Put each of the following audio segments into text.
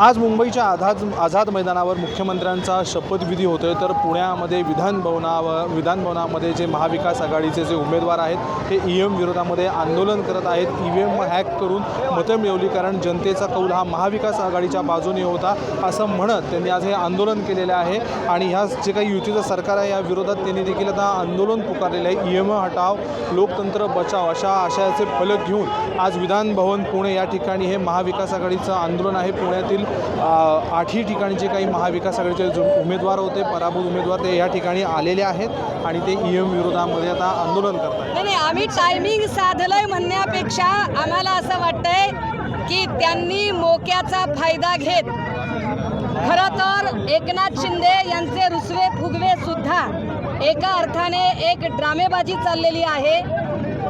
आज मुंबईच्या आझाद आझाद मैदानावर मुख्यमंत्र्यांचा शपथविधी होतोय. तर पुण्यामध्ये विधानभवनावर विधानभवनामध्ये जे महाविकास आघाडीचे जे उमेदवार आहेत ते ई एम विरोधामध्ये आंदोलन करत आहेत. ई व्ही एम हॅक करून मतं मिळवली कारण जनतेचा कौल हा महाविकास आघाडीच्या बाजूने होता असं म्हणत त्यांनी आज हे आंदोलन केलेलं आहे. आणि ह्या जे काही युतीचं सरकार आहे या विरोधात त्यांनी देखील आता आंदोलन पुकारलेलं आहे. ई एम हटाव लोकतंत्र बचाव अशा आशयाचे फलक घेऊन आज विधानभवन पुणे या ठिकाणी हे महाविकास आघाडीचं आंदोलन आहे. पुण्यातील आठही ठिकाणी जे काही महाविकास आघाडीचे जो उमेदवार होते पराभूत उमेदवार ते या ठिकाणी आलेले आहेत आणि ते ई एम विरोधामध्ये आता आंदोलन करतात नाही नाही आम्ही टायमिंग साधलंय म्हणण्यापेक्षा आम्हाला असं वाटतंय की त्यांनी मोक्याचा फायदा घेत खरं तर एकनाथ शिंदे यांचे रुसवे फुगवे सुद्धा एका अर्थाने एक ड्रामेबाजी चाललेली आहे.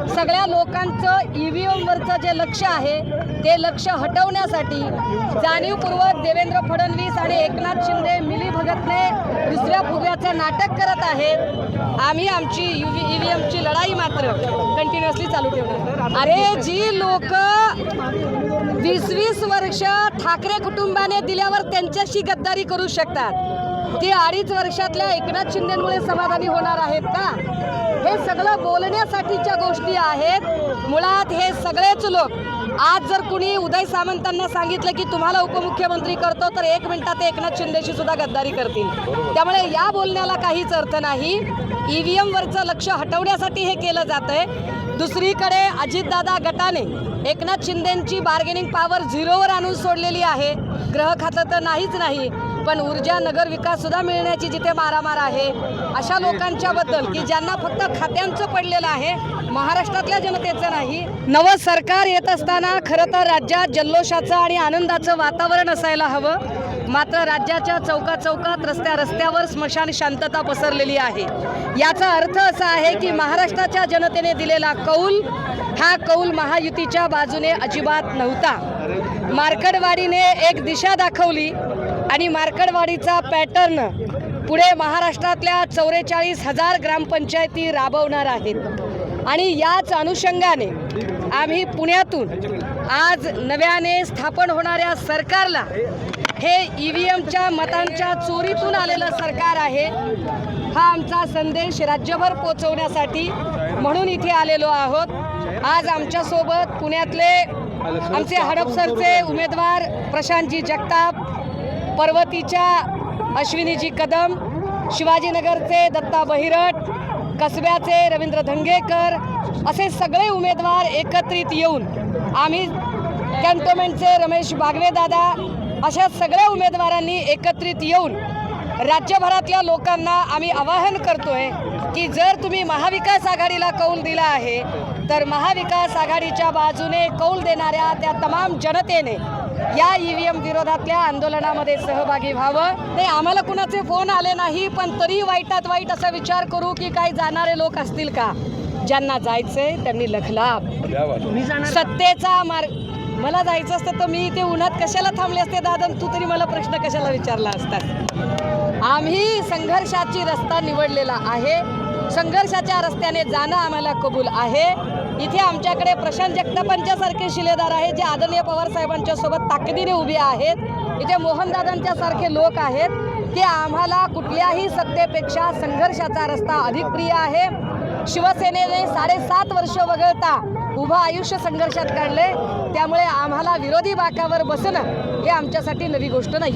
सगळ्या लोकांचं ई व्ही एमवरचं जे लक्ष आहे ते लक्ष हटवण्यासाठी जाणीवपूर्वक देवेंद्र फडणवीस आणि एकनाथ शिंदे मिली भगतने दुसऱ्या फुग्याचं नाटक करत आहेत. आम्ही आमची ई व्ही एमची लढाई मात्र कंटिन्युअसली चालू ठेवणार. अरे जी लोक वीस वीस वर्ष ठाकरे कुटुंबाने दिल्यावर त्यांच्याशी गद्दारी करू शकतात. ती अडीच वर्षातल्या एकनाथ शिंदेमुळे समाधानी होणार आहेत का? हे सगळं बोलण्यासाठीच्या गोष्टी आहेत. मुळात हे सगळेच लोक. आज जर कुणी उदय सामंतांना सांगितलं की तुम्हाला उपमुख्यमंत्री करतो तर एक मिनिटात ते एकनाथ शिंदेशी सुद्धा गद्दारी करतील. त्यामुळे या बोलण्याला काहीच अर्थ नाही. ईव्हीएमवरचं लक्ष हटवण्यासाठी हे केलं जातंय. दुसरीकडे अजितदादा गटाने एकनाथ शिंदेंची बार्गेनिंग पॉवर झिरोवर आणून सोडलेली आहे. ग्रह खातं तर नाहीच नाही पण ऊर्जा नगर विकास सुद्धा मिळण्याची जिथे मारामार आहे. अशा लोकांच्या बद्दल की ज्यांना फक्त खात्यांचं पडलेलं आहे महाराष्ट्रातल्या जनतेचं नाही. नवं सरकार येत असताना खरं तर राज्यात जल्लोषाचं आणि आनंदाचं वातावरण असायला हवं. मात्र राज्याच्या चौका चौकात रस्त्या रस्त्यावर स्मशान शांतता पसरलेली आहे. याचा अर्थ असा आहे की महाराष्ट्राच्या जनतेने दिलेला कौल हा कौल महायुतीच्या बाजूने अजिबात नव्हता. मार्कडवाडीने एक दिशा दाखवली आणि मार्कडवाडीचा पॅटर्न पुढे महाराष्ट्रातल्या चौवेचाळीस हजार ग्रामपंचायती राबवणार आहेत. आणि याच अनुषंगाने आम्ही पुण्यातून आज नव्याने स्थापन होणाऱ्या सरकारला हे ई व्ही एमच्या मतांच्या चोरीतून आलेलं सरकार आहे हा आमचा संदेश राज्यभर पोचवण्यासाठी म्हणून इथे आलेलो आहोत. आज आमच्यासोबत पुण्यातले आमचे हडपसरचे उमेदवार प्रशांतजी जगताप पर्वतीच्या अश्विनीजी कदम शिवाजीनगरचे दत्ता बहिरट कसब्याचे रवींद्र धंगेकर असे सगळे उमेदवार एकत्रित येऊन आम्ही कॅन्टोमेंटचे रमेश बागवेदादा अशा सगळ्या उमेदवारांनी एकत्रित येऊन राज्यभरातल्या लोकांना आम्ही आवाहन करतोय की जर तुम्ही महाविकास आघाडीला कौल दिला आहे तर महाविकास आघाडीच्या बाजूने कौल देणाऱ्या त्या तमाम जनतेने या ई व्ही एम विरोधातल्या आंदोलनामध्ये सहभागी व्हावं. ते आम्हाला कुणाचे फोन आले नाही पण तरी वाईटात वाईट असा विचार करू की काही जाणारे लोक असतील का? ज्यांना जायचंय त्यांनी लखलाप. सत्तेचा मार्ग मला जायचं असतं तर मी इथे उन्हात कशाला थांबले असते दादा तू तरी मला प्रश्न कशाला विचारला असता आम्ही संघर्षाची रस्ता निवडलेला आहे. संघर्षाच्या रस्त्याने जाणं आम्हाला कबूल आहे. इथे आमच्याकडे प्रशांत जगतापांच्यासारखे शिलेदार आहेत जे आदरणीय पवार साहेबांच्या सोबत ताकदीने उभे आहेत. इथे मोहनदादांच्या सारखे लोक आहेत ते आम्हाला कुठल्याही सत्तेपेक्षा संघर्षाचा रस्ता अधिक प्रिय आहे. शिवसेनेने साडेसात वर्ष वगळता उभं आयुष्य संघर्षात काढले त्यामुळे आम्हाला विरोधी बाकावर बसणं हे आमच्यासाठी नवी गोष्ट नाही.